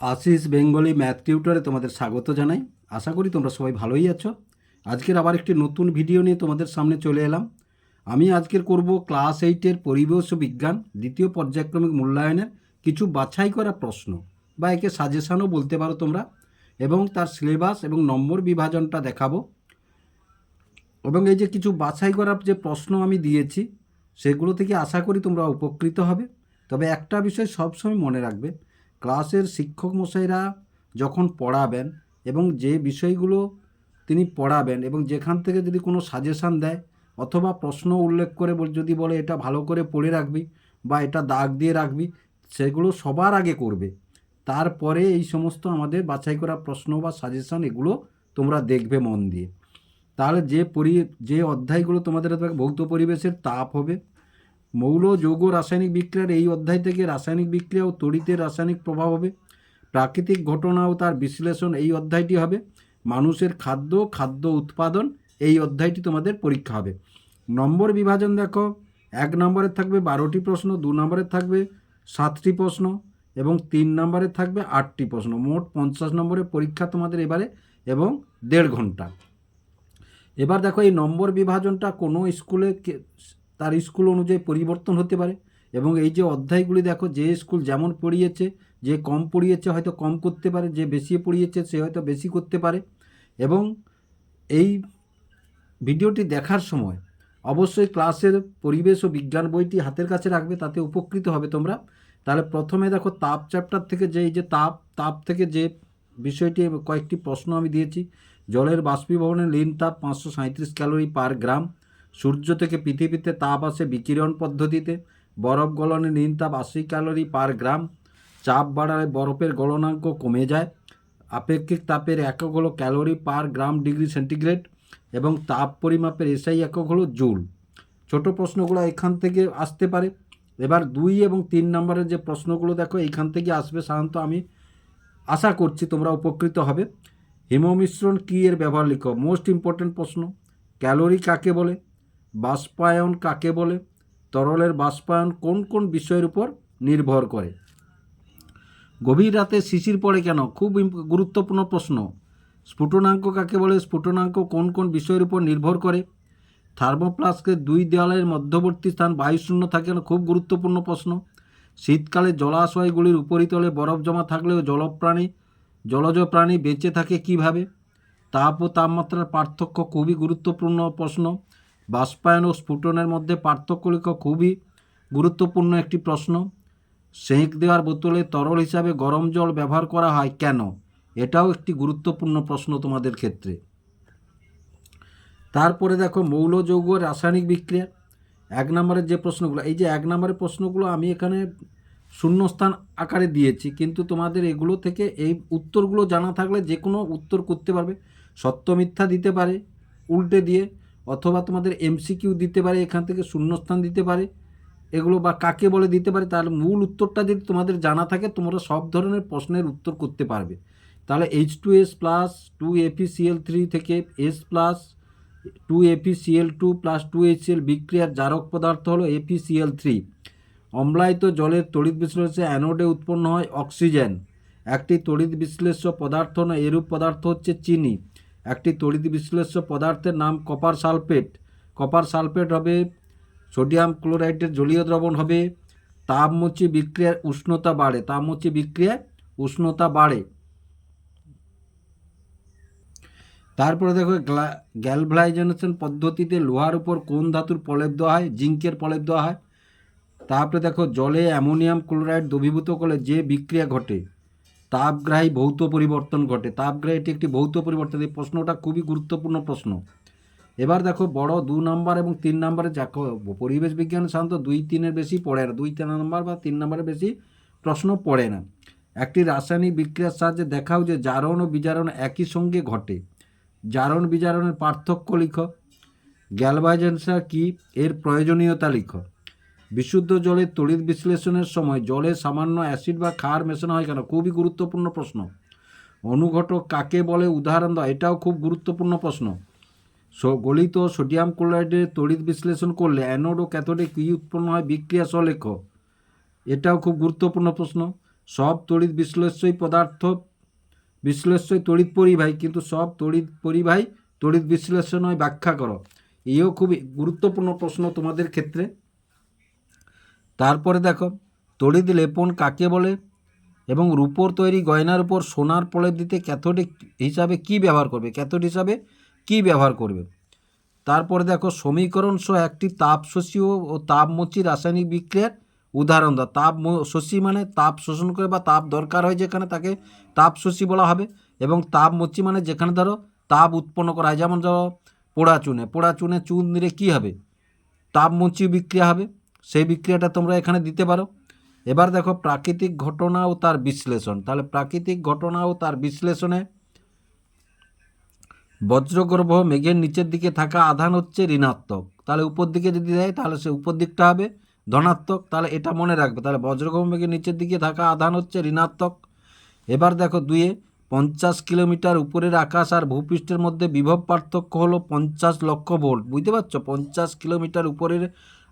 Ashis Bengali math টিউটরে তোমাদের স্বাগত জানাই। আশা করি তোমরা সবাই ভালোই আছো। আজকের আবার একটি নতুন ভিডিও নিয়ে তোমাদের সামনে চলে এলাম। আমি আজকের করব ক্লাস এইটের পরিবেশ বিজ্ঞান, দ্বিতীয় পর্যায়ক্রমিক মূল্যায়নের কিছু বাছাই করা প্রশ্ন বা একে সাজেশানও বলতে পারো তোমরা এবং তার সিলেবাস এবং নম্বর বিভাজনটা দেখাবো। এবং এই যে কিছু বাছাই করার যে প্রশ্ন আমি দিয়েছি, সেগুলো থেকে আশা করি তোমরা উপকৃত হবে। তবে একটা বিষয় সবসময় মনে রাখবে ক্লাসের শিক্ষক মশাইরা যখন পড়াবেন এবং যে বিষয়গুলো তিনি পড়াবেন এবং যেখান থেকে যদি কোনো সাজেশান দেয় অথবা প্রশ্ন উল্লেখ করে যদি বলে এটা ভালো করে পড়ে রাখবি বা এটা দাগ দিয়ে রাখবি, সেগুলো সবার আগে করবে। তারপরে এই সমস্ত আমাদের বাছাই করা প্রশ্ন বা সাজেশান এগুলো তোমরা দেখবে মন দিয়ে। তাহলে যে পরি, যে অধ্যায়গুলো তোমাদের ভৌত পরিবেশের তাপ হবে মৌল, যৌগ, রাসায়নিক বিক্রিয়ার এই অধ্যায় থেকে রাসায়নিক বিক্রিয়া ও তড়িতের রাসায়নিক প্রভাব হবে। প্রাকৃতিক ঘটনা ও তার বিশ্লেষণ এই অধ্যায়টি হবে। মানুষের খাদ্য খাদ্য উৎপাদন এই অধ্যায়টি তোমাদের পরীক্ষা হবে। নম্বর বিভাজন দেখো। এক নম্বরের থাকবে বারোটি প্রশ্ন, দু নম্বরের থাকবে সাতটি প্রশ্ন এবং তিন নম্বরে থাকবে আটটি প্রশ্ন। মোট পঞ্চাশ নম্বরের পরীক্ষা তোমাদের এবারে এবং দেড় ঘণ্টা। এবার দেখো এই নম্বর বিভাজনটা কোনো স্কুলে তার স্কুল অনুযায়ী পরিবর্তন হতে পারে। এবং এই যে অধ্যায়গুলি দেখো, যে স্কুল যেমন পড়িয়েছে, যে কম পড়িয়েছে হয়তো কম করতে পারে, যে বেশি পড়িয়েছে সে হয়তো বেশি করতে পারে। এবং এই ভিডিওটি দেখার সময় অবশ্যই ক্লাসের পরিবেশ ও বিজ্ঞান বইটি হাতের কাছে রাখবে, তাতে উপকৃত হবে তোমরা। তাহলে প্রথমে দেখো তাপ চ্যাপ্টার থেকে যে এই যে তাপ তাপ থেকে যে বিষয়টি কয়েকটি প্রশ্ন আমি দিয়েছি। জলের বাষ্পীভবনের লিন তাপ পাঁচশো ক্যালোরি পার গ্রাম। সূর্য থেকে পৃথিবীতে তাপ আসে বিকিরণ পদ্ধতিতে। বরফ গলনে লিন তাপ আশি ক্যালোরি পার গ্রাম। চাপ বাড়ালে বরফের গলনাঙ্ক কমে যায়। আপেক্ষিক তাপের একক হলো calorie per gram degree centigrade এবং তাপ পরিমাপের এসআই একক হলো জুল। ছোট প্রশ্নগুলো এখান থেকে আসতে পারে। এবার দুই এবং তিন নম্বরের যে প্রশ্নগুলো দেখো এইখান থেকে আসবে সাধারণত আমি। আশা করছি তোমরা উপকৃত হবে। হিমমিশ্রণ কী এর ব্যবহার লিখো? মোস্ট ইম্পর্ট্যান্ট প্রশ্ন, ক্যালোরি কাকে বলে? বাষ্পায়ন কাকে বলে? তরলের বাষ্পায়ন কোন কোন বিষয়ের উপর নির্ভর করে? গভীর রাতে শিশির পড়ে কেন? খুব গুরুত্বপূর্ণ প্রশ্ন। স্ফুটনাঙ্ক কাকে বলে? স্ফুটনাঙ্ক কোন কোন বিষয়ের উপর নির্ভর করে? থার্মোপ্লাস্কের দুই দেওয়ালের মধ্যবর্তী স্থান বায়ুশূন্য থাকে না? খুব গুরুত্বপূর্ণ প্রশ্ন। শীতকালে জলাশয়গুলির উপরিতলে বরফ জমা থাকলেও জলপ্রাণী, জলজ প্রাণী বেঁচে থাকে কীভাবে? তাপ ও তাপমাত্রার পার্থক্য খুবই গুরুত্বপূর্ণ প্রশ্ন। বাষ্পায়ন ও স্ফুটনের মধ্যে পার্থক্য লেখা খুবই গুরুত্বপূর্ণ একটি প্রশ্ন। সেঁক দেওয়ার বোতলে তরল হিসাবে গরম জল ব্যবহার করা হয় কেন? এটাও একটি গুরুত্বপূর্ণ প্রশ্ন তোমাদের ক্ষেত্রে। তারপরে দেখো, মৌল, যৌগ, রাসায়নিক বিক্রিয়া। এক নম্বরের যে প্রশ্নগুলো, এই যে এক নম্বরের প্রশ্নগুলো আমি এখানে শূন্যস্থান আকারে দিয়েছি, কিন্তু তোমাদের এগুলো থেকে এই উত্তরগুলো জানা থাকলে যে কোনো উত্তর করতে পারবে। সত্য মিথ্যা দিতে পারে, উল্টে দিয়ে অথবা তোমাদের এমসিকিউ দিতে পারে, এখান থেকে শূন্যস্থান দিতে পারে। এগুলো বা কাকে বলে দিতে পারে তাহলে মূল উত্তরটা যদি তোমাদের জানা থাকে, তোমরা সব ধরনের প্রশ্নের উত্তর করতে পারবে। তাহলে H two S plus two APCL three থেকে S plus two APCL two plus two HCl বিক্রিয়ার জারক পদার্থ হলো এপিসিএল থ্রি অম্লায়িত জলের তড়িৎ বিশ্লেষে অ্যানোডে উৎপন্ন হয় অক্সিজেন। একটি তড়িৎ বিশ্লেষ্য পদার্থ না এরূপ পদার্থ হচ্ছে চিনি। একটি তড়িৎ বিশ্লেষ্য পদার্থের নাম কপার সালফেট। কপার সালফেট হবে সোডিয়াম ক্লোরাইডের জলীয় দ্রবণ হবে। তাপমুচি বিক্রিয়ার উষ্ণতা বাড়ে। তাপমুচি বিক্রিয়ায় উষ্ণতা বাড়ে। তারপরে দেখো গ্যালভ্লাইজেশন পদ্ধতিতে লোহার উপর কোন ধাতুর প্রলেপ দেওয়া হয়? জিঙ্কের প্রলেপ দেওয়া হয়। তারপরে দেখো, জলে অ্যামোনিয়াম ক্লোরাইড দ্রবীভূত করলে যে বিক্রিয়া ঘটে? তাপগ্রাহী ভৌত পরিবর্তন ঘটে। তাপগ্রাহী এটি একটি ভৌত পরিবর্তন। এই প্রশ্নটা খুবই গুরুত্বপূর্ণ প্রশ্ন। এবার দেখো, বড় দু নম্বর এবং তিন নম্বরে দেখো পরিবেশ বিজ্ঞান সাধারণত দুই তিনের বেশি পড়ে না। দুই তিন নম্বর বা তিন নম্বরের বেশি প্রশ্ন পড়ে না। একটি রাসায়নিক বিক্রিয়ার সাহায্যে দেখাও যে জারণ ও বিজারণ একই সঙ্গে ঘটে। জারণ বিজারণের পার্থক্য লিখো। গ্যালভাইজেন্সার কি? এর প্রয়োজনীয়তা লিখো। বিশুদ্ধ জলের তড়িৎ বিশ্লেষণের সময় জলে সামান্য অ্যাসিড বা ক্ষার মেশানো হয় কেন? খুবই গুরুত্বপূর্ণ প্রশ্ন। অনুঘটক কাকে বলে? উদাহরণ দেওয়া এটাও খুব গুরুত্বপূর্ণ প্রশ্ন। গলিত সোডিয়াম ক্লোরাইডের তড়িৎ বিশ্লেষণ করলে অ্যানোড ও ক্যাথোডে কী উৎপন্ন হয় বিক্রিয়া সলেখ এটাও খুব গুরুত্বপূর্ণ প্রশ্ন। সব তড়িৎ বিশ্লেষ্যই পদার্থ, বিশ্লেষ্যই তড়িৎ পরিবাহী, কিন্তু সব তড়িৎ পরিবাহী তড়িৎ বিশ্লেষণ নয়, ব্যাখ্যা করো। এও খুবই গুরুত্বপূর্ণ প্রশ্ন তোমাদের ক্ষেত্রে। তারপরে দেখো তড়িৎ লেপন কাকে বলে? এবং রূপোর তৈরি গয়নার উপর সোনার প্রলেপ দিতে ক্যাথোডিক হিসাবে কি ব্যবহার করবে? ক্যাথোড হিসাবে কি ব্যবহার করবে? তারপরে দেখো, সমীকরণ সহ একটি তাপ শোষী ও তাপমোচী রাসায়নিক বিক্রিয়ার উদাহরণ দাও। তাপ শোষী মানে তাপ শোষণ করে বা তাপ দরকার হয় যেখানে তাকে তাপ শোষী বলা হবে এবং তাপমোচী মানে যেখানে ধরো, তাপ উৎপন্ন করা হয়। যেমন ধরো, পোড়া চুনে। পোড়া চুনে চুন দিলে কী হবে? তাপমোচী বিক্রিয়া হবে। সেই বিক্রিয়াটা তোমরা এখানে দিতে পারো। এবার দেখো প্রাকৃতিক ঘটনা ও তার বিশ্লেষণ। তাহলে প্রাকৃতিক ঘটনা ও তার বিশ্লেষণে বজ্রগর্ভ মেঘের নিচের দিকে থাকা আধান হচ্ছে ঋণাত্মক। তাহলে উপর দিকে যদি দেয়, তাহলে সে উপর দিকটা হবে ধনাত্মক। তাহলে এটা মনে রাখবে। তাহলে বজ্রগর্ভ মেঘের নিচের দিকে থাকা আধান হচ্ছে ঋণাত্মক। এবার দেখো দুয়ে পঞ্চাশ কিলোমিটার উপরের আকাশ আর ভূপৃষ্ঠের মধ্যে বিভব পার্থক্য হলো পঞ্চাশ লক্ষ ভোল্ট। বুঝতে পারছ? পঞ্চাশ কিলোমিটার উপরের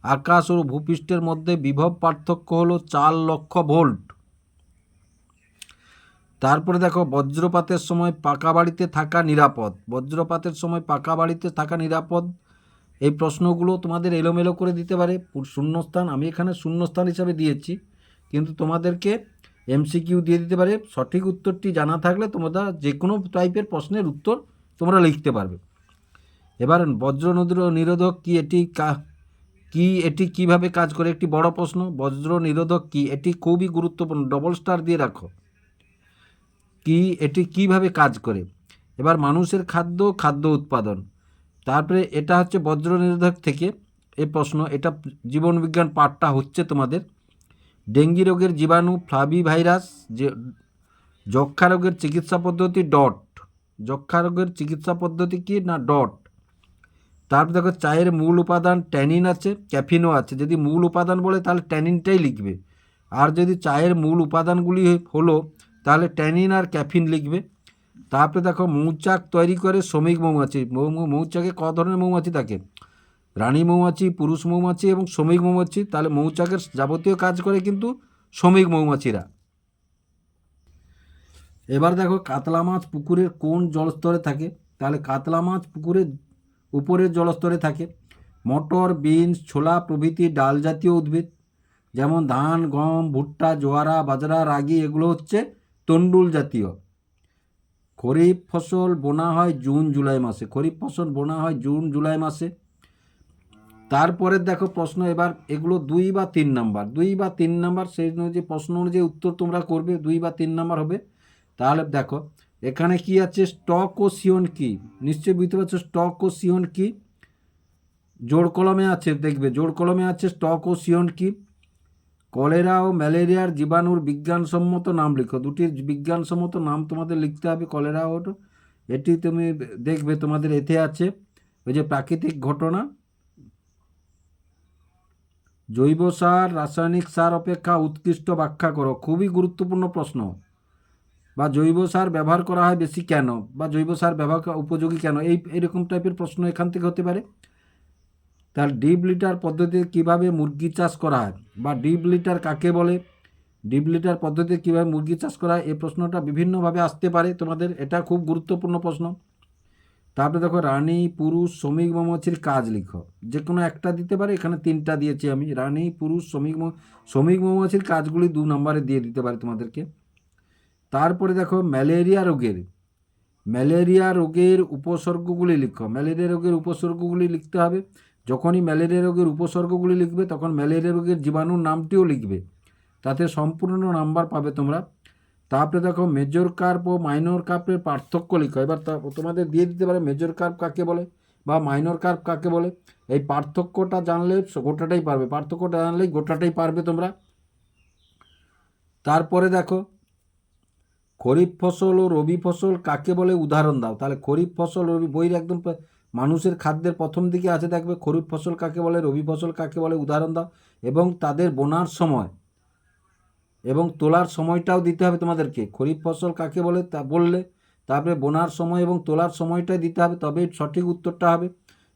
আকাশ ও ভূপৃষ্ঠের মধ্যে বিভব পার্থক্য হলো চার লক্ষ ভোল্ট। তারপরে দেখো, বজ্রপাতের সময় পাকা বাড়িতে থাকা নিরাপদ। বজ্রপাতের সময় পাকা বাড়িতে থাকা নিরাপদ, এই প্রশ্নগুলো তোমাদের এলোমেলো করে দিতে পারে। শূন্যস্থান, আমি এখানে শূন্যস্থান হিসাবে দিয়েছি, কিন্তু তোমাদেরকে এমসিকিউ দিয়ে দিতে পারে। সঠিক উত্তরটি জানা থাকলে তোমরা যে কোনো টাইপের প্রশ্নের উত্তর তোমরা লিখতে পারবে। এবার বজ্র নদীর নিরোধক কি? এটি কা- কি, এটি কীভাবে কাজ করে, একটি বড় প্রশ্ন। বজ্র নিরোধক কি, এটি খুবই গুরুত্বপূর্ণ। ডবল স্টার দিয়ে রাখো। কি, এটি কীভাবে কাজ করে? এবার মানুষের খাদ্য খাদ্য উৎপাদন। তারপরে এটা হচ্ছে বজ্র নিরোধক থেকে এই প্রশ্ন। এটা জীবনবিজ্ঞান পাঠটা হচ্ছে তোমাদের। ডেঙ্গি রোগের জীবাণু, ফ্লাভি ভাইরাস, যে যক্ষা রোগের চিকিৎসা পদ্ধতি, ডট। যক্ষা রোগের চিকিৎসা পদ্ধতি কি না, ডট। তারপর দেখো চায়ের মূল উপাদান ট্যানিন আছে, ক্যাফিনও আছে। যদি মূল উপাদান বলে তাহলে ট্যানিনটাই লিখবে। আর যদি চায়ের মূল উপাদানগুলি হলো, তাহলে ট্যানিন আর ক্যাফিন লিখবে। তারপরে দেখো মৌচাক তৈরি করে শ্রমিক মৌমাছি। মৌচাকে ক ধরনের মৌমাছি থাকে? রানী মৌমাছি, পুরুষ মৌমাছি এবং শ্রমিক মৌমাছি। তাহলে মৌচাকের যাবতীয় কাজ করে কিন্তু শ্রমিক মৌমাছিরা। এবার দেখো কাতলা মাছ পুকুরের কোন জলস্তরে থাকে? তাহলে কাতলা মাছ পুকুরের উপরের জলস্তরে থাকে। মটর, বিনস, ছোলা প্রভৃতি ডাল জাতীয় উদ্ভিদ। যেমন ধান, গম, ভুট্টা, জোয়ারা, বাজরা, রাগি এগুলো হচ্ছে তন্ডুল জাতীয়। খরিফ ফসল বোনা হয় জুন, জুলাই মাসে। খরিফ ফসল বোনা হয় জুন, জুলাই মাসে। তারপরে দেখো প্রশ্ন এবার, এগুলো দুই বা তিন নাম্বার। দুই বা তিন নাম্বার, সেই অনুযায়ী প্রশ্ন অনুযায়ী উত্তর তোমরা করবে, দুই বা তিন নাম্বার হবে। তাহলে দেখো এখানে কি আছে? স্টক ও সিওন কি? নিশ্চয়ই বুঝতে পারছ, স্টক ও সিওন কি? জোড় কলমে আছে, দেখবে, জোড় কলমে আছে স্টক ও সিওন কি? কলেরা ও ম্যালেরিয়ার জীবাণুর বিজ্ঞানসম্মত নাম লিখো। দুটির বিজ্ঞানসম্মত নাম তোমাদের লিখতে হবে কলেরা ও এটি তুমি দেখবে, তোমাদের এতে আছে ওই যে প্রাকৃতিক ঘটনা। জৈব সার, রাসায়নিক সার অপেক্ষা উৎকৃষ্ট ব্যাখ্যা করো। খুবই গুরুত্বপূর্ণ প্রশ্ন। বা জৈব সার ব্যবহার করা হয় বেশি কেন? বা জৈব সার ব্যবহার উপযোগী কেন? এই, এরকম টাইপের প্রশ্ন এখান থেকে হতে পারে। তার ডিপ লিটার পদ্ধতিতে কীভাবে মুরগি চাষ করা হয়? বা ডিপ লিটার কাকে বলে? ডিপ লিটার পদ্ধতিতে কীভাবে মুরগি চাষ করা হয়? এই প্রশ্নটা বিভিন্নভাবে আসতে পারে। তোমাদের এটা খুব গুরুত্বপূর্ণ প্রশ্ন। তারপরে দেখো, রানী, পুরুষ, শ্রমিক, মৌমাছির কাজ লিখো। যে কোনো একটা দিতে পারে, এখানে তিনটা দিয়েছি আমি। রানী, পুরুষ, শ্রমিক শ্রমিক, মৌমাছির কাজগুলি দু নম্বরে দিয়ে দিতে পারে তোমাদেরকে। তারপরে দেখো ম্যালেরিয়া রোগের ম্যালেরিয়া রোগের উপসর্গগুলি লিখো। ম্যালেরিয়া রোগের উপসর্গগুলি লিখতে হবে। যখনই ম্যালেরিয়া রোগের উপসর্গগুলি লিখবে, তখন ম্যালেরিয়া রোগের জীবাণুর নামটিও লিখবে। তাতে সম্পূর্ণ নাম্বার পাবে তোমরা। তারপরে দেখো মেজর কার্প ও মাইনর কার্পের পার্থক্য লিখো। এবার তোমাদের দিয়ে দিতে পারে মেজর কার্প কাকে বলে বা মাইনর কার্প কাকে বলে। এই পার্থক্যটা জানলে গোটাটাই পারবে। পার্থক্যটা জানলেই গোটাটাই পারবে তোমরা। তারপরে দেখো খরিফ ফসল ও রবি ফসল কাকে বলে? উদাহরণ দাও। তাহলে খরিফ ফসল, রবি বইয়ের একদম মানুষের খাদ্যের প্রথম দিকে আছে দেখবে, খরিফ ফসল কাকে বলে, রবি ফসল কাকে বলে, উদাহরণ দাও। এবং তাদের বোনার সময়, এবং তোলার সময়টাও দিতে হবে তোমাদেরকে। খরিফ ফসল কাকে বলে? তা বললে, তারপরে বোনার সময় এবং তোলার সময়টাই দিতে হবে, তবে সঠিক উত্তরটা হবে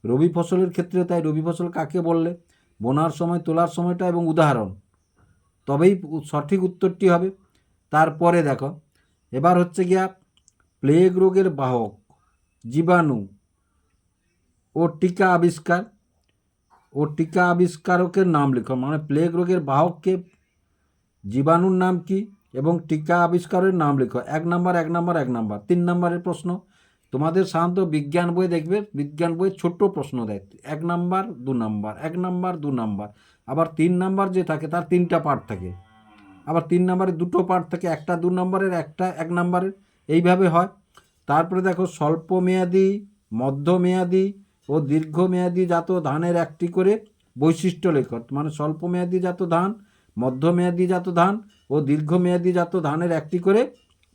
রবি ফসলের ক্ষেত্রে। তাই রবি ফসল কাকে বললে? বোনার সময়, তোলার সময়টা এবং উদাহরণ। তবেই সঠিক উত্তরটি হবে। তারপরে দেখো এবার হচ্ছে গিয়া প্লেগ রোগের বাহক, জীবাণু ও টিকা আবিষ্কার। ও টিকা আবিষ্কারকের নাম লেখো মানে প্লেগ রোগের বাহককে জীবাণুর নাম কি এবং টিকা আবিষ্কারের নাম লেখো। এক নাম্বার এক নাম্বার এক নাম্বার, তিন নাম্বারের প্রশ্ন। তোমাদের সাধারণত বিজ্ঞান বই দেখবে, বিজ্ঞান বই ছোট্ট প্রশ্ন দেয়। এক নাম্বার, দু নাম্বার, এক নাম্বার, দু নাম্বার, আবার তিন নাম্বার যে থাকে তার তিনটা পার্ট থাকে। আবার তিন নাম্বারে দুটো পার্ট থাকে একটা দু নম্বরের, একটা এক নাম্বারের, এইভাবে হয়। তারপরে দেখো স্বল্প মেয়াদি মধ্যমেয়াদি ও দীর্ঘমেয়াদি জাত ধানের একটি করে বৈশিষ্ট্য লেখ। মানে স্বল্প মেয়াদি জাত ধান মধ্যমেয়াদি জাত ধান ও দীর্ঘমেয়াদি জাত ধানের একটি করে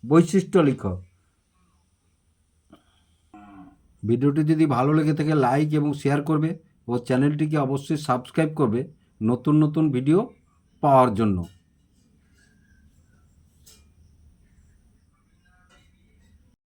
বৈশিষ্ট্য লিখ। ভিডিওটি যদি ভালো লেগে থাকে লাইক এবং শেয়ার করবে ও চ্যানেলটিকে অবশ্যই সাবস্ক্রাইব করবে নতুন নতুন ভিডিও পাওয়ার জন্য।